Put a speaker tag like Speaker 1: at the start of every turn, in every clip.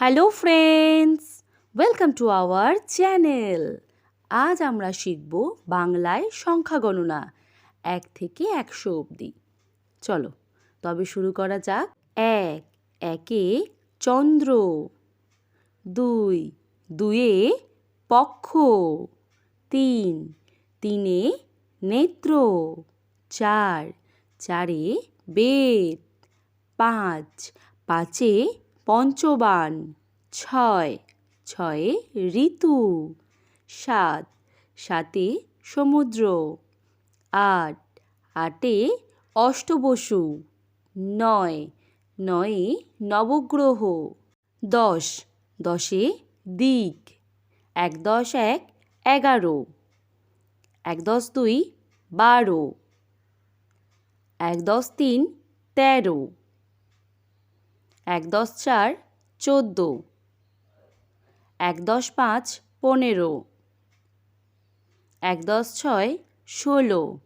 Speaker 1: Hello friends welcome to our channel আজ আমরা শিখব বাংলায় সংখ্যা গণনা, এক থেকে একশো অবধি। চলো, তবে শুরু করা যাক। এক, একে চন্দ্র। দুই, দুয়ে পক্ষ। তিন, তিনে নেত্র। চার, চারে বেদ পাঁচ, পাঁচে পঞ্চবান, ছয়, ছয়ে ঋতু, সাত, সাতে সমুদ্র, আট, আটে অষ্টবসু, নয়, নয়ে নবগ্রহ, দশ, দশে দিক, এক দশ এক এগারো, এক দশ দুই বারো, এক দশ তিন তেরো। এক দশ চার চোদ্দ। এক দশ পাঁচ পনেরো। এক দশ ছয় ষোলো।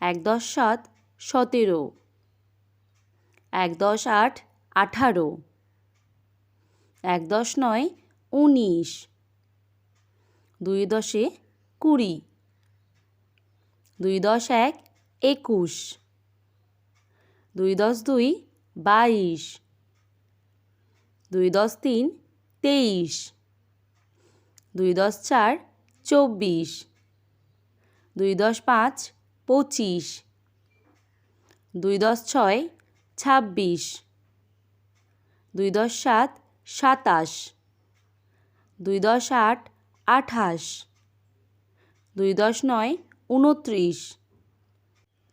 Speaker 1: এক দশ সাত সতেরো। এক দশ আট আঠারো। এক দশ নয় উনিশ। দুই দশে কুড়ি। দুই দশ এক একুশ। দুই দশ দুই বাইশ। দুই দশ তিন, তেইশ। দুই দশ চার, চব্বিশ। দুই দশ পাঁচ, পঁচিশ। দুই দশ ছয়, ছাব্বিশ। দুই দশ সাত, সাতাশ। দুই দশ আট, আঠাশ। দুই দশ নয় উনত্রিশ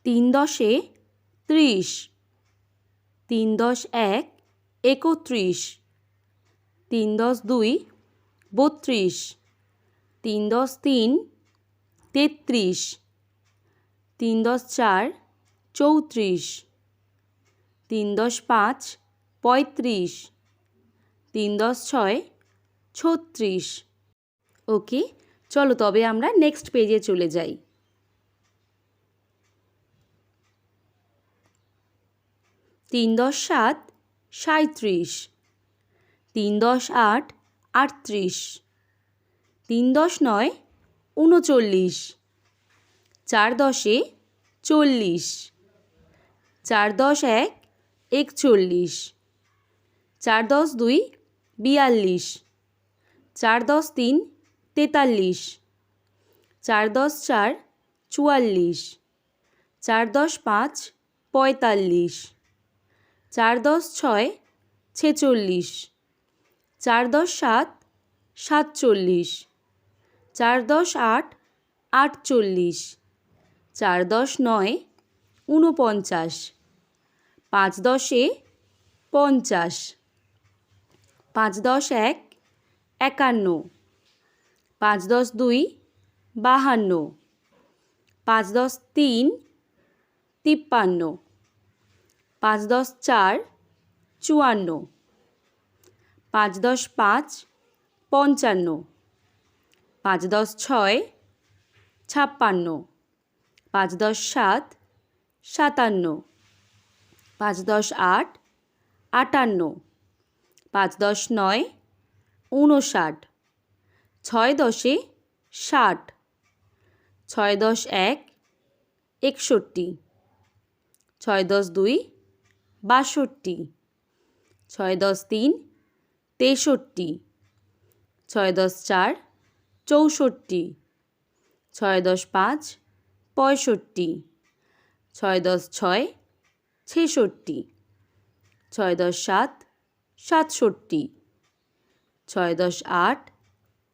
Speaker 1: তিন দশে ত্রিশ। তিন দশ এক, একত্রিশ। তিন দশ দুই, বত্রিশ। তিন দশ তিন, তেত্রিশ। তিন দশ চার, চৌত্রিশ। তিন দশ পাঁচ, পঁয়ত্রিশ। তিন দশ ছয়, ছত্রিশ। ওকে, চলো তবে আমরা নেক্সট পেজে চলে যাই। তিন দশ সাত সাঁত্রিশ তিন দশ আট আটত্রিশ। তিন দশ নয় উনচল্লিশ। চার দশে চল্লিশ। চার দশ এক একচল্লিশ। চার দশ দুই বিয়াল্লিশ। চার দশ তিন তেতাল্লিশ। চার দশ চার চুয়াল্লিশ। চার দশ পাঁচ পঁয়তাল্লিশ। চার দশ ছয় ছেচল্লিশ, চার দশ সাত সাতচল্লিশ, চার দশ আট আটচল্লিশ, চার দশ নয় ঊনপঞ্চাশ, পাঁচ দশে পঞ্চাশ, পাঁচ দশ এক একান্ন, পাঁচ দশ দুই বাহান্ন, পাঁচ দশ তিন তিপ্পান্ন। পাঁচ দশ চার চুয়ান্ন। পাঁচ দশ পাঁচ পঞ্চান্ন। পাঁচ দশ ছয় ছাপ্পান্ন। পাঁচ দশ সাত সাতান্ন। পাঁচ দশ আট আটান্ন। পাঁচ দশ নয় ঊনষাট। ছয় দশে ষাট। ছয় দশ এক একষট্টি। ছয় দশ দুই বাষট্টি। ছয় দশ তিন, তেষট্টি। ছয় দশ চার, চৌষট্টি। ছয় দশ পাঁচ, পঁয়ষট্টি। ছয় দশ ছয়, ছেষট্টি। ছয় দশ সাত, সাতষট্টি। ছয় দশ আট,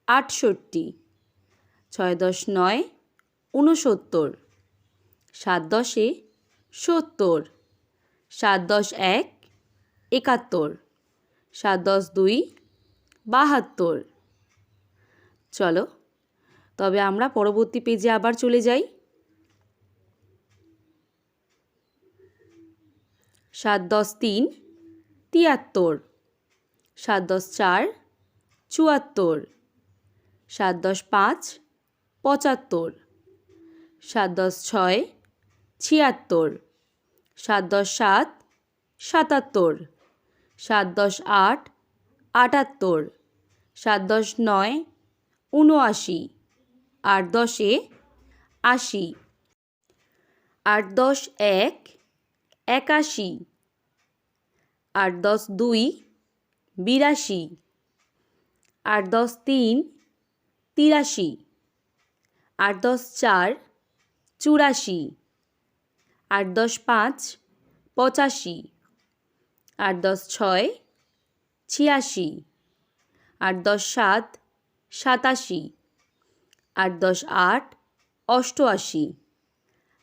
Speaker 1: আটষট্টি। ছয় দশ নয়, ঊনসত্তর। সাত দশে সত্তর। সাত দশ এক, একাত্তর। সাত দশ দুই, বাহাত্তর। চলো, তবে আমরা পরবর্তী পেজে আবার চলে যাই। সাত দশ তিন, তিয়াত্তর। সাত দশ চার, চুয়াত্তর। সাত দশ পাঁচ, পঁচাত্তর। সাত দশ ছয়, ছিয়াত্তর। সাত দশ সাত, সাতাত্তর। সাত দশ আট, আটাত্তর। সাত দশ নয় উনআশি আট দশে আশি। আট দশ এক, একাশি। আট দশ দুই, বিরাশি। আট দশ তিন, তিরাশি। আট দশ চার, চুরাশি। আট দশ পাঁচ পঁচাশি, আট দশ ছয় ছিয়াশি, আট দশ সাত সাতাশি, আট দশ আট অষ্টআশি,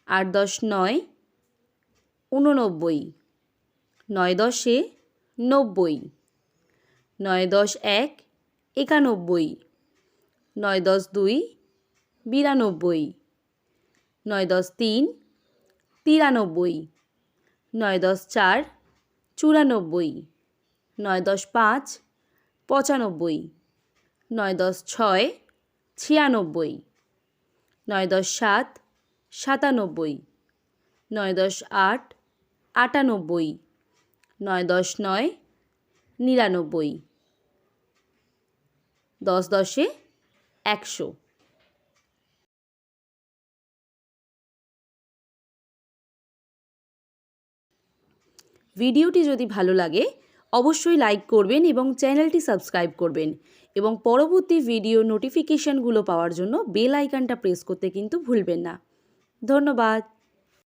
Speaker 1: আট দশ নয় উননব্বই নয় দশে নব্বই, নয় দশ এক একানব্বই, নয় দশ দুই বিরানব্বই, নয় দশ তিন তিরানব্বই, নয় দশ চার, চুরানব্বই, নয় দশ পাঁচ, পঁচানব্বই, নয় দশ ছয়, ছিয়ানব্বই, নয় দশ সাত, সাতানব্বই, নয় দশ আট, আটানব্বই, নয় দশ নয়, নিরানব্বই, দশ দশে একশো। ভিডিওটি যদি ভালো লাগে, অবশ্যই লাইক করবেন এবং চ্যানেলটি সাবস্ক্রাইব করবেন এবং পরবর্তী ভিডিও নোটিফিকেশানগুলো পাওয়ার জন্য বেল আইকানটা প্রেস করতে কিন্তু ভুলবেন না। ধন্যবাদ।